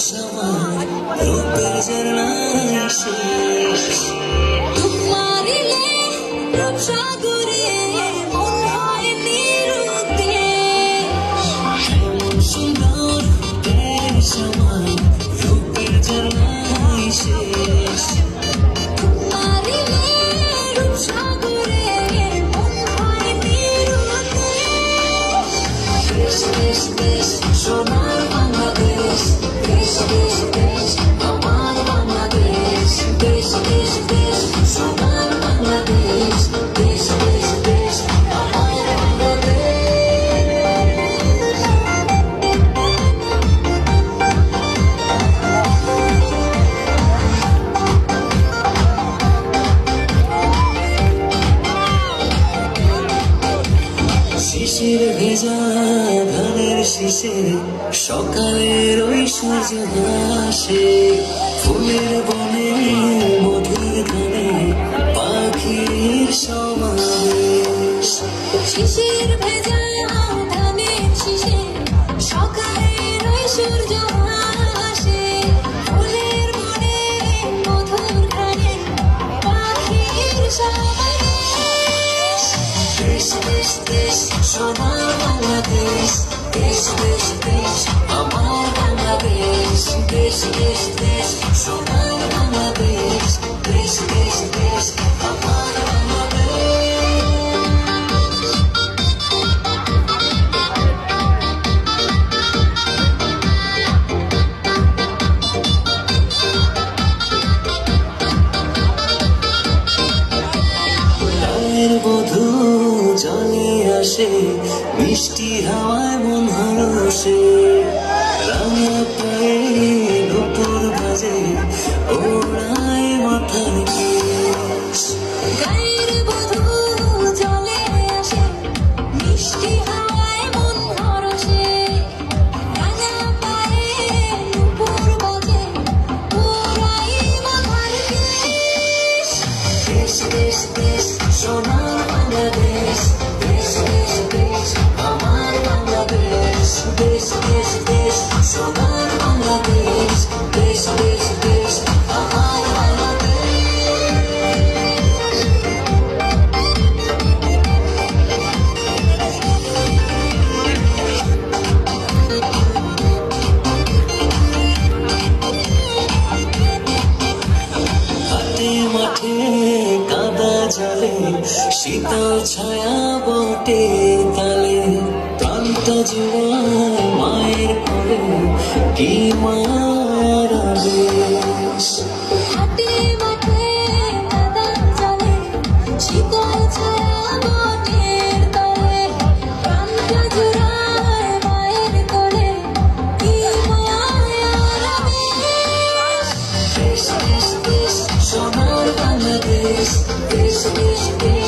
শেষ আমার রূপের ঝর্ণায় শেষ মারিলে রূপ সাগরে মন হয় নিরুদ্দেশ সুন্দর দেশ আমার শিশির ভেজা ধানের শীষে, সকালের ওই সূর্য হাসে ফুলের বনে, মধুর ধানে, পাখির সমাবেশ। শিশির ভেজা ধানের শীষে, সকালের ওই সূর্য সোনার বাংলাদেশ দেশ দেশ। আসে মিষ্টি হাওয়ায় মন হরসে রাঙা পায়ে নুপুর বাজে ওড়ায় মাথার কেশ বধূ জলে জলে শীতল ছায়া বটে তালে প্রাণটা জুড়ায় মায়ের করে কি মায়ের দেশ দেশ দেশ